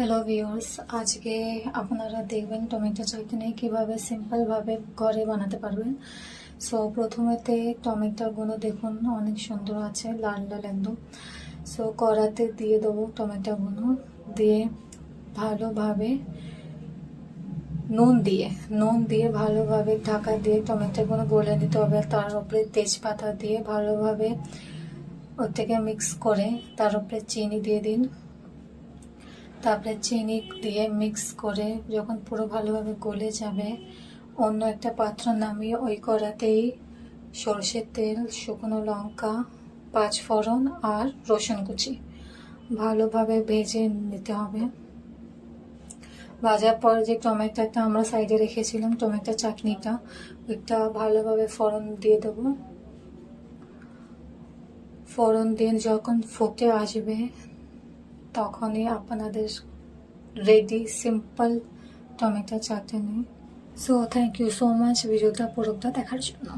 Hello viewers আজকে আপনারা দেখবেন টমেটো চাটনি কীভাবে সিম্পলভাবে ঘরে বানাতে পারবেন। সো প্রথমেতে টমেটোগুলো দেখুন, অনেক সুন্দর আছে, লাল লাল একদম সো কড়াতে দিয়ে দেবো টমেটোগুলো, দিয়ে ভালোভাবে নুন দিয়ে নুন দিয়ে ভালোভাবে ঢাকা দিয়ে টমেটোগুলো গলে নিতে হবে তার উপরে তেজপাতা দিয়ে ভালোভাবে ওর থেকে মিক্স করে, তার উপরে চিনি দিয়ে দিন। তারপরে চিনি দিয়ে মিক্স করে যখন পুরো ভালোভাবে গলে যাবে, অন্য একটা পাত্র নামিয়ে ওই কড়াতেই সর্ষের তেল, শুকনো লঙ্কা পাঁচ ফোড়ন আর রসুন কুচি। ভালোভাবে ভেজে নিতে হবে। ভাজার পর যে টমেটোটা আমরা সাইডে রেখেছিলাম টমেটো চাটনিটা, ওইটা ভালোভাবে ফোড়ন দিয়ে দেবো। ফোড়ন দিয়ে যখন ফুটে আসবে তখনই আপনাদের ready simple tomato chutney. So thank you so much ভিডিওটা পুরোটা দেখার জন্য।